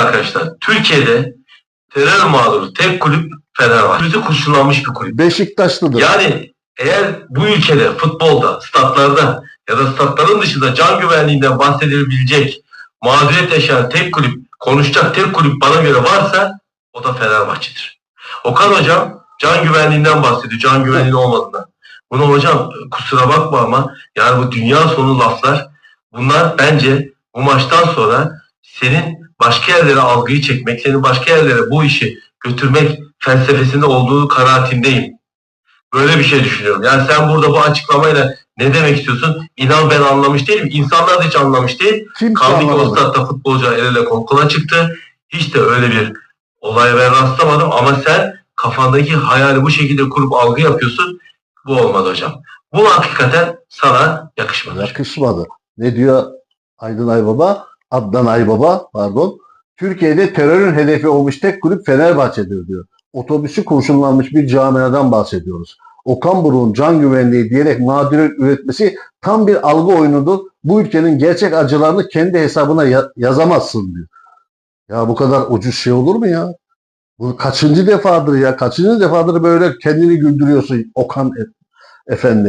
arkadaşlar Türkiye'de terör mağduru tek kulüp Fenerbahçe. Üstü kurşunlanmış bir kulüp. Beşiktaşlıdır. Yani eğer bu ülkede futbolda, statlarda ya da statların dışında can güvenliğinden bahsedilebilecek mağduriyet yaşayan tek kulüp, konuşacak tek kulüp bana göre varsa o da Fenerbahçe'dir. Okan hocam can güvenliğinden bahsediyor, can güvenliği olmadığından. Bunu hocam kusura bakma ama yani bu dünya sonu laflar bunlar bence bu maçtan sonra senin başka yerlere algıyı çekmek, senin başka yerlere bu işi götürmek felsefesinde olduğu kanaatindeyim. Böyle bir şey düşünüyorum. Yani sen burada bu açıklamayla ne demek istiyorsun? İnan ben anlamış değilim. İnsanlar da hiç anlamış değil. Kimse Kaldı ki o anlamadı. statta futbolcular el ele kol kola çıktı. Hiç de öyle bir olaya ben rastlamadım ama sen kafandaki hayali bu şekilde kurup algı yapıyorsun. Bu olmadı hocam. Bu hakikaten sana yakışmadı. Yakışmadı. Ne diyor Aydın Aybaba? Adnan Aybaba pardon. Türkiye'de terörün hedefi olmuş tek kulüp Fenerbahçe'dir diyor. Otobüsü kurşunlanmış bir camiadan bahsediyoruz. Okan Buruk'un can güvenliği diyerek mağduriyet üretmesi tam bir algı oyunudur. Bu ülkenin gerçek acılarını kendi hesabına ya- yazamazsın diyor. Ya bu kadar ucuz şey olur mu ya? Bu kaçıncı defadır ya? Kaçıncı defadır böyle kendini güldürüyorsun Okan e- efendi?